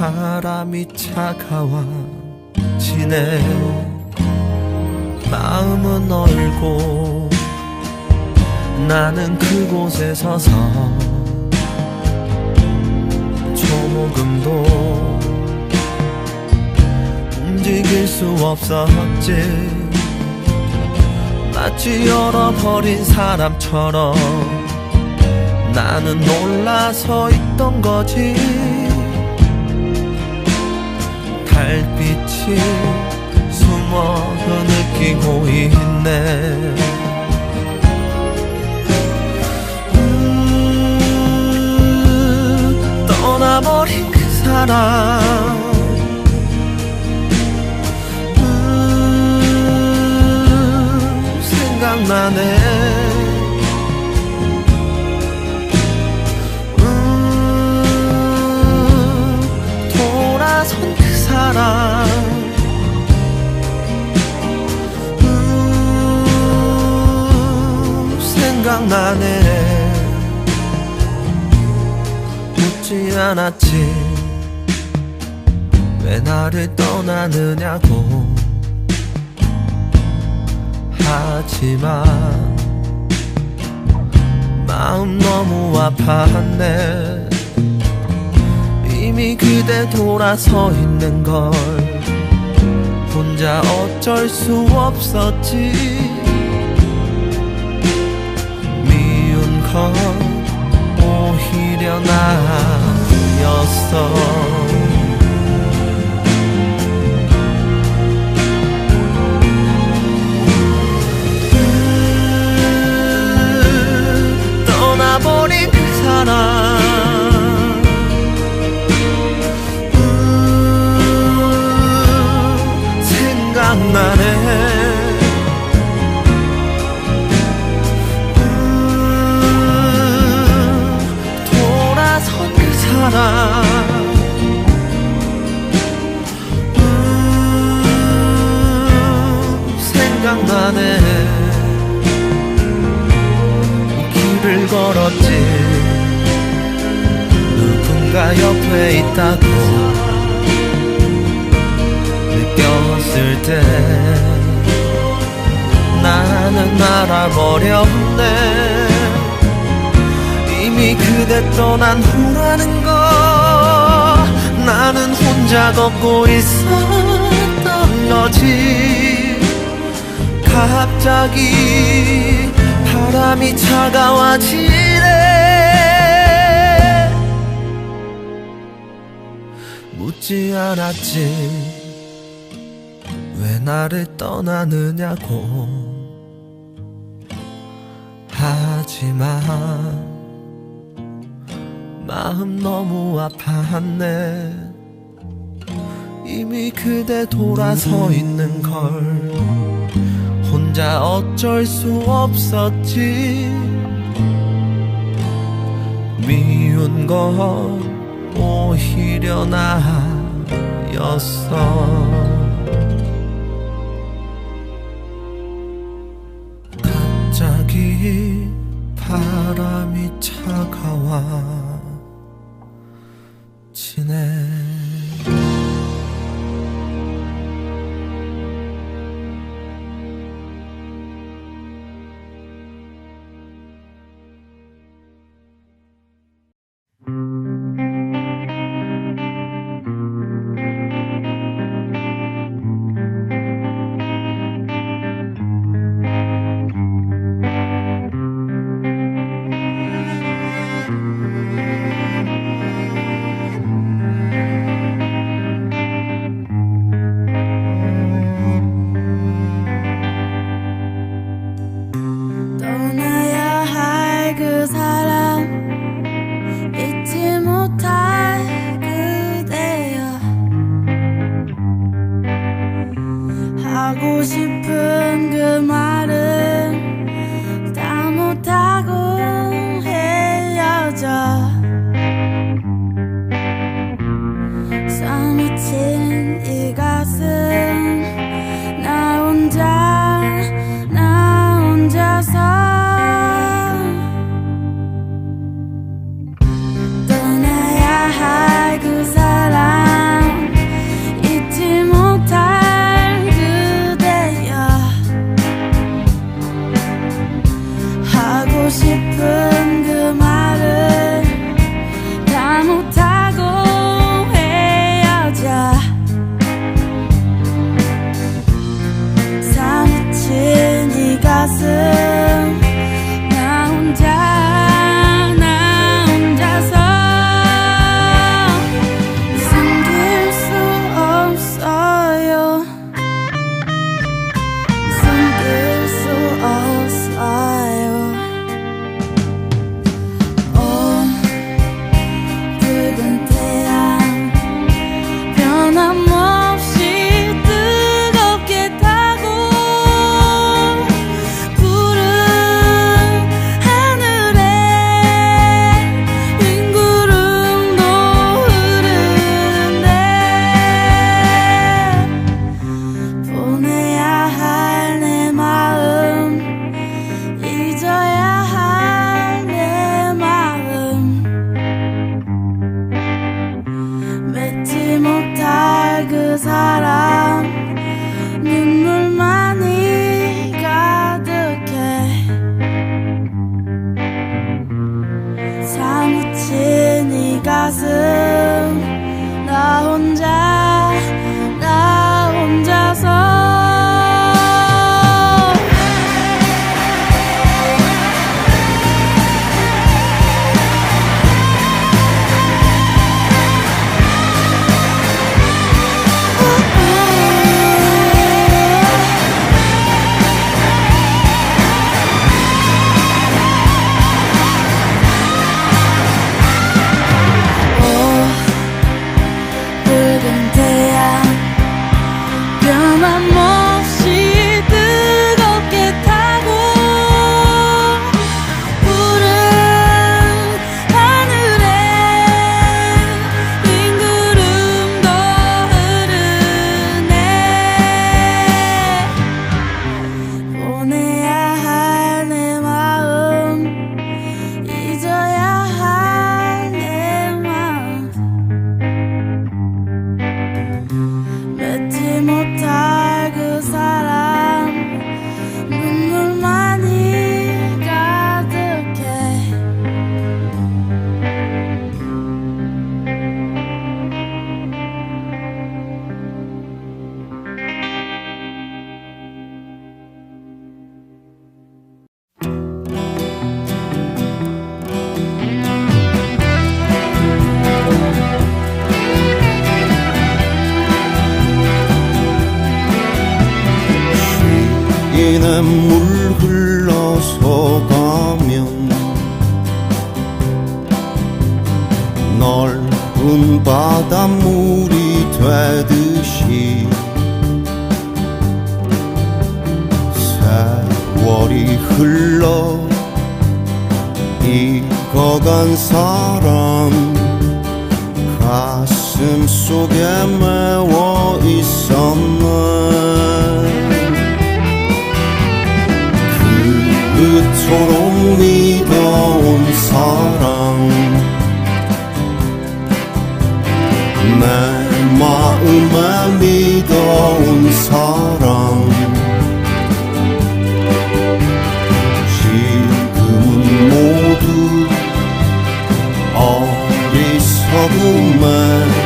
바람이 차가워지네 마음은 얼고 나는 그곳에 서서. 조금도 움직일 수 없었지. 마치 얼어버린 사람처럼 나는 놀라서 있던 거지 달빛이 숨어서 느끼고 있네. 음, 떠나버린 그 사람. 음, 생각나네. 음, 돌아선 그 사람 음, 생각나네. 묻지 않았지. 왜 나를 떠나느냐고. 하지만 마음 너무 아팠네 이미 그대 돌아서 있는 걸 혼자 어쩔 수 없었지. 미운 건 오히려 나였어. 떠나버린 그 사람 생각나 떠난 후라는 거. 나는 혼자 걷고 있었던 거지. 갑자기 바람이 차가워지네. 묻지 않았지. 왜 나를 떠나느냐고. 하지만 마음 너무 아팠네. 이미 그대 돌아서 있는 걸 혼자 어쩔 수 없었지. 미운 건 오히려 나였어. 갑자기 바람이 차가 워지네 casa. 썩은 사람 가슴 속에 메워 있었네. 그토록 믿어온 사랑 내 마음에 믿어온 사랑. alguma.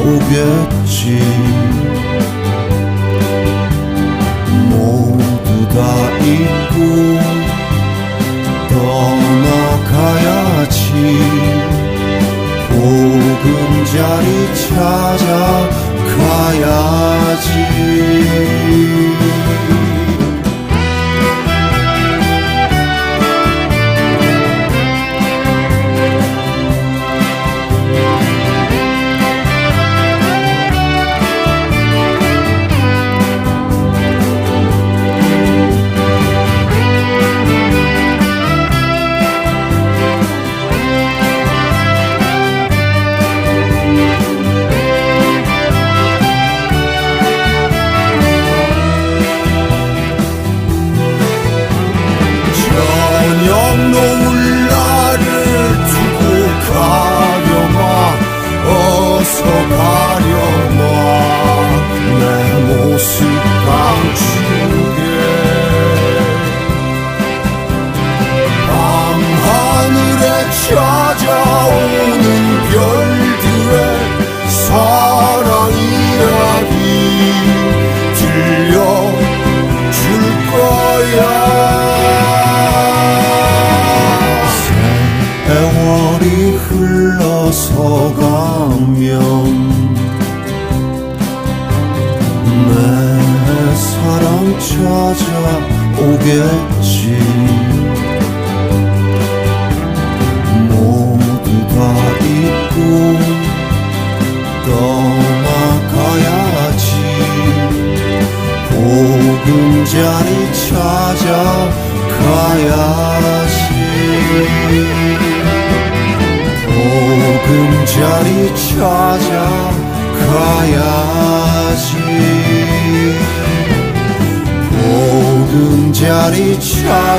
찾아오겠지. 모두 다 잊고 떠나가야지. 보금자리 찾아가야지. 야지, 보금자리 찾아가야지. 보금자리 찾아가야지.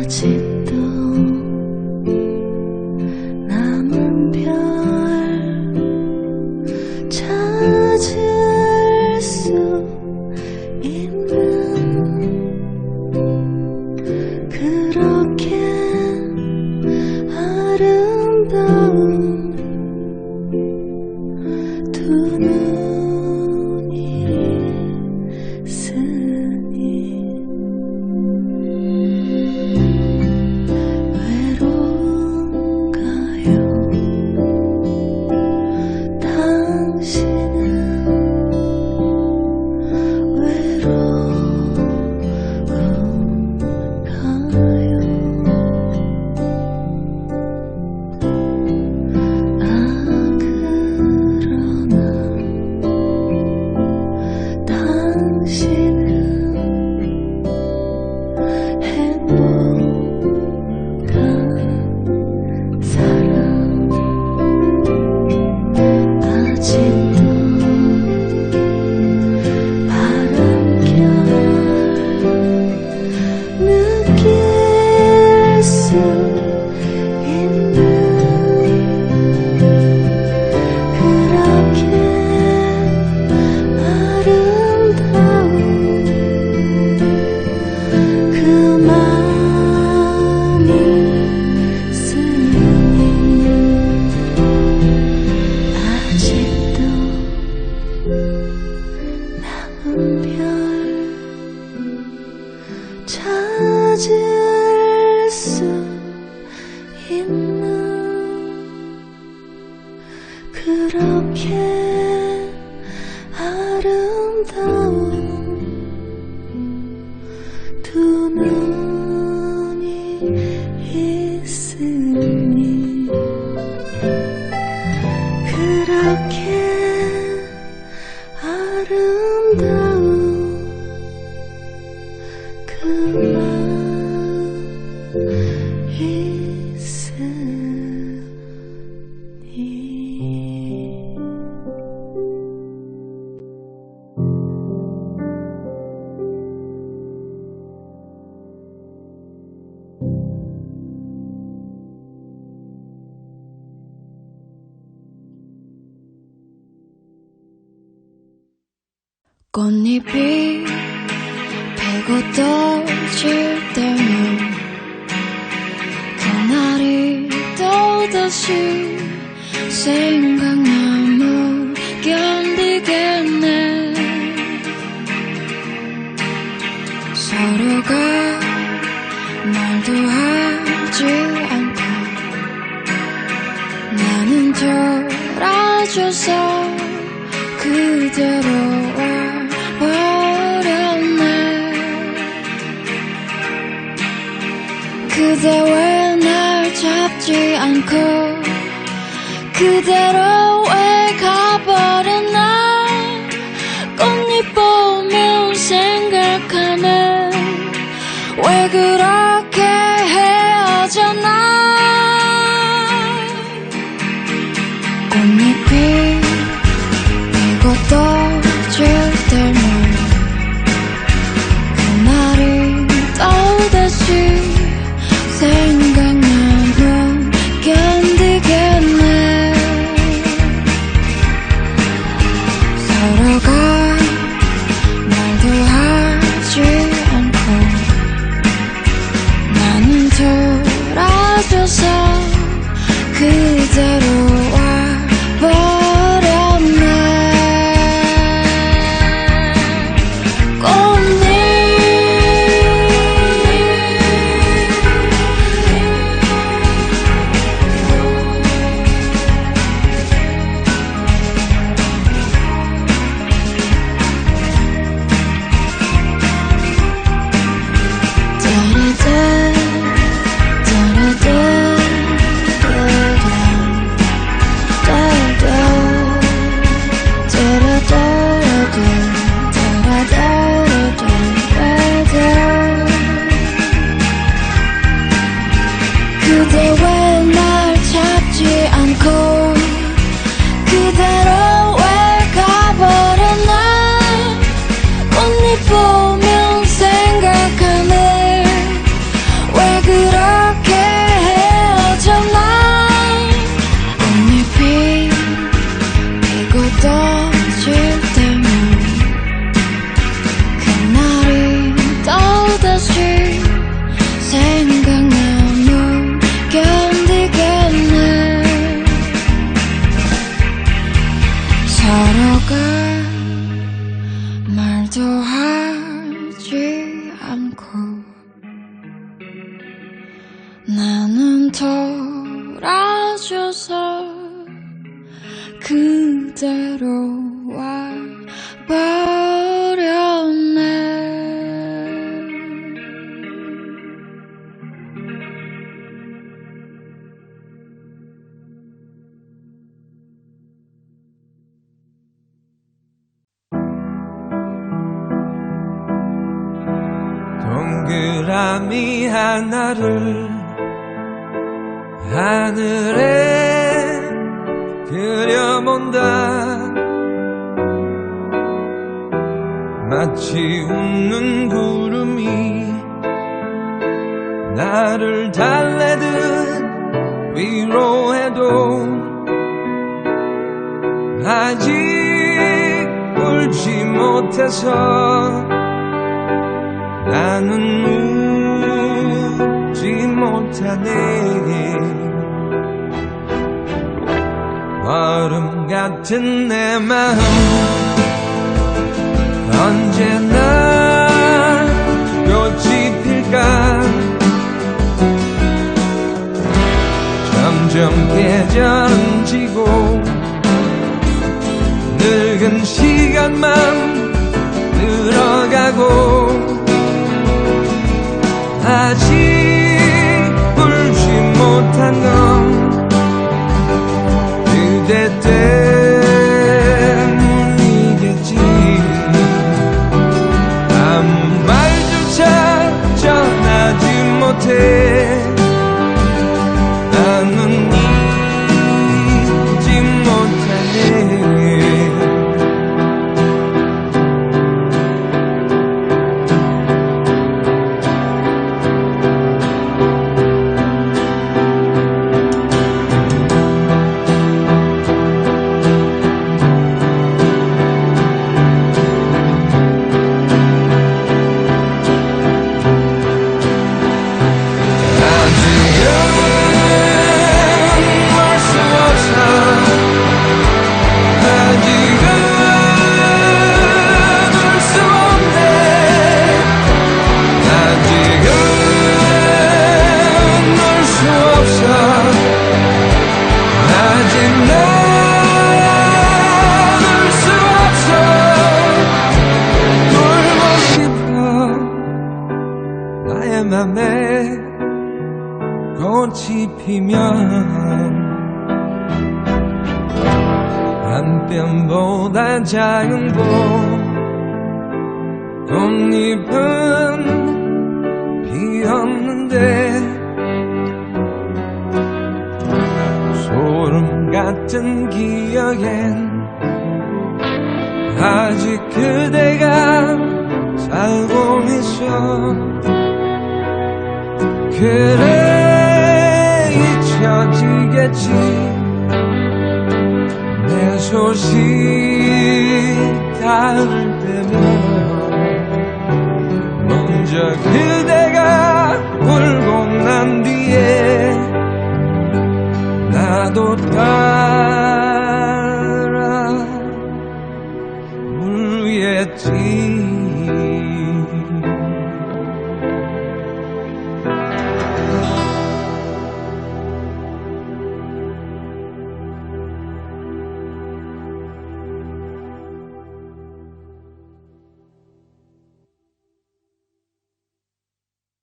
一切 찾을 수 있는 그렇게 꽃잎이 피고 떨어질 때면 그날이 또다시 생각나면 견디겠네. 서로가 말도 하지 않고 나는 돌아줘서 그대로 그대로 왜 가버렸 하나를 하늘에 그려본다. 마치 웃는 구름이 나를 달래듯 위로해도 아직 울지 못해서 나는 못하네 얼음 같은 내 마음. 언제나 꽃이 필까? 점점 계절은 지고 늙은 시간만 늘어가고 아직 못한 건 아직 그대가 살고 있어 그래 잊혀지겠지. 내 소식 닿을 때면 먼저 그